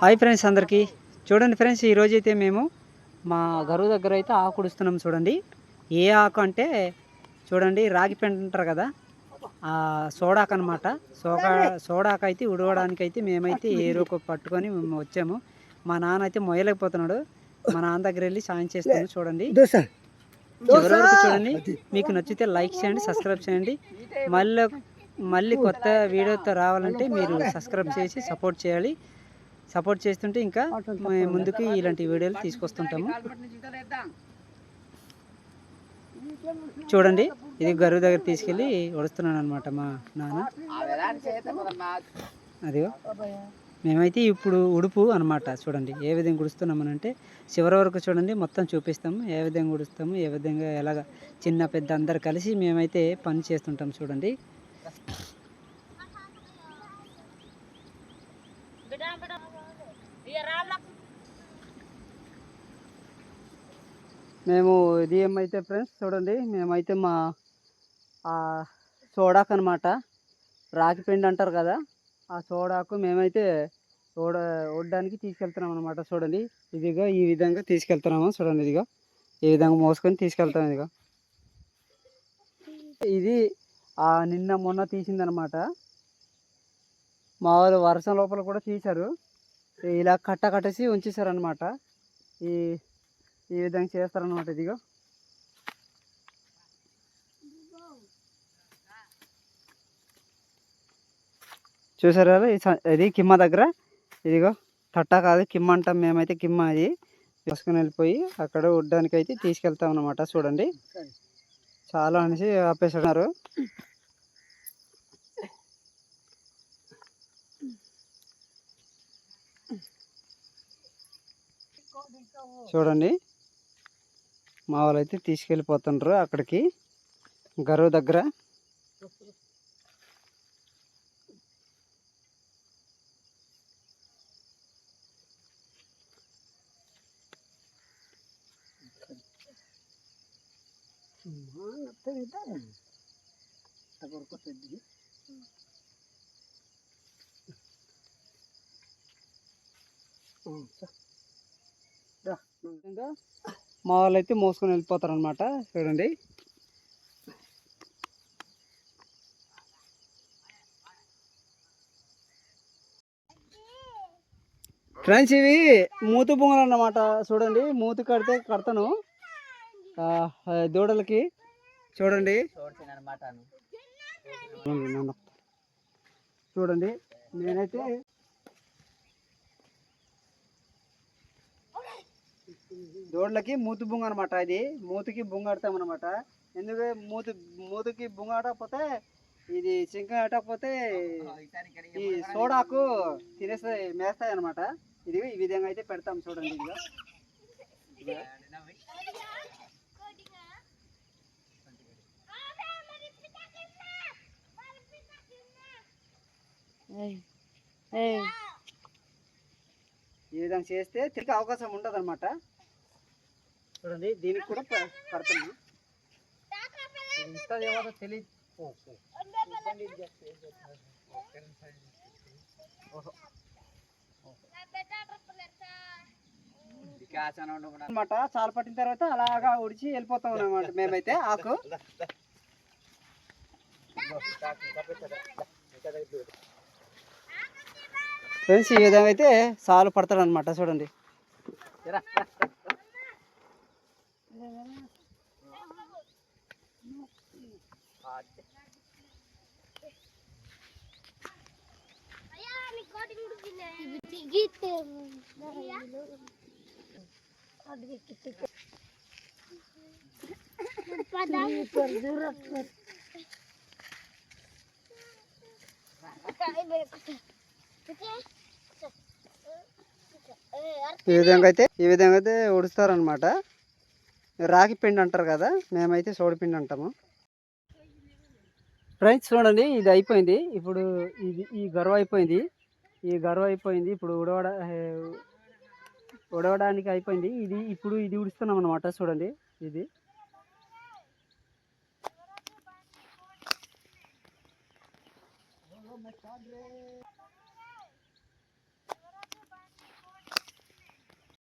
Hi friends అందరికీ. చూడండి friends ఈరోజు అయితే మేము మా గరువు దగ్గర అయితే ఆకు ఉడుస్తున్నాం చూడండి. ఏ ఆకు అంటే చూడండి రాగి పెంట అంటారు కదా? ఆ సోడాకు అనమాట సోడా సోడాకు అయితే ఉడవడానికి అయితే మేమైతే ఏరుకు పట్టుకొని మేము వచ్చాము. మా నాన్న అయితే మొయ్యలేకపోతున్నాడు. మా నాన్న దగ్గర వెళ్ళి సాయం చేస్తాను చూడండి. చివరి చూడండి. మీకు నచ్చితే లైక్ చేయండి సబ్స్క్రైబ్ చేయండి. మళ్ళీ మళ్ళీ కొత్త వీడియోతో రావాలంటే మీరు సబ్స్క్రైబ్ చేసి సపోర్ట్ చేయాలి. సపోర్ట్ చేస్తుంటే ఇంకా ముందుకు ఇలాంటి వీడియోలు తీసుకొస్తుంటాము. చూడండి ఇది గరువు దగ్గర తీసుకెళ్ళి వడుస్తున్నాను అనమాట మా నాన్న. అదిగో. మేమైతే ఇప్పుడు ఉడుపు అనమాట చూడండి ఏ విధంగా ఉడుస్తున్నామనంటే చివరి వరకు చూడండి మొత్తం చూపిస్తాము ఏ విధంగా ఉడుస్తాము ఏ విధంగా ఎలాగ చిన్న పెద్ద అందరు కలిసి మేమైతే పని చేస్తుంటాం చూడండి. మేము ఇది ఏమైతే ఫ్రెండ్స్ చూడండి మేమైతే మా సోడాకు అనమాట రాగి పిండి అంటారు కదా ఆ సోడాకు మేమైతే సోడా వడ్డానికి తీసుకెళ్తున్నాం అనమాట చూడండి. ఇదిగో ఈ విధంగా తీసుకెళ్తున్నాము చూడండి ఇదిగో. ఈ విధంగా మోసుకొని తీసుకెళ్తాం ఇదిగో. ఇది నిన్న మొన్న తీసిందనమాట మా వాళ్ళు వర్షం లోపల కూడా తీశారు. ఇలా కట్ట కట్టేసి ఉంచేసారు ఈ ఈ విధంగా చేస్తారనమాట ఇదిగో. చూసారా ఇది? కిమ్మ దగ్గర. ఇదిగో తట్ట కాదు కిమ్మ అంటాం మేమైతే కిమ్మ అది. తీసుకుని వెళ్ళిపోయి అక్కడ ఉడ్డానికి అయితే తీసుకెళ్తాం అనమాట చూడండి. చాలా అనేసి ఆపేస్తున్నారు. చూడండి. మా వాళ్ళు అయితే తీసుకెళ్ళిపోతుండ్రు అక్కడికి. గరువు దగ్గర. మా వాళ్ళు అయితే మోసుకొని వెళ్ళిపోతారు అనమాట చూడండి. ఫ్రెండ్స్ ఇవి మూతు బొంగలు అన్నమాట. చూడండి మూతి కడితే కడతాను. దూడలకి. చూడండి. చూడండి నేనైతే దూడలకి మూతి బొంగ అనమాట ఇది. మూతికి బొంగ ఆడతాం అనమాట ఎందుకంటే మూతి మూతికి బొంగ ఆడకపోతే ఇది చింక ఆడకపోతే ఈ సోడాకు తినేస్తాయి మేస్తాయి అనమాట ఇది ఈ విధంగా అయితే పెడతాం చూడండి ఇదిగో. ఈ విధంగా చేస్తే తిరిగి అవకాశం ఉండదు అనమాట చూడండి దీనికి కూడా పె- పెడుతున్నాం. ఇది ఇస్తుంది ఏమో తెలియదు అనమాట చాలా పట్టిన తర్వాత అలాగా ఉడిచి వెళ్ళిపోతాం అనమాట మేమైతే ఆకు. ఫ్రెండ్స్ ఈ విధంగా అయితే సాలు పడతాడు అనమాట చూడండి ఈ విధంగా అయితే ఈ విధంగా అయితే ఉడుస్తారనమాట రాగి పిండి అంటారు కదా మేమైతే సోడిపిండి అంటాము. ఫ్రెండ్స్ చూడండి ఇది అయిపోయింది. ఇప్పుడు ఇది ఈ గర్వ అయిపోయింది. ఈ గర్వ అయిపోయింది. ఇప్పుడు ఉడవడ ఉడవడానికి అయిపోయింది. ఇది ఇప్పుడు ఇది ఉడుస్తున్నాం అనమాట చూడండి. ఇది.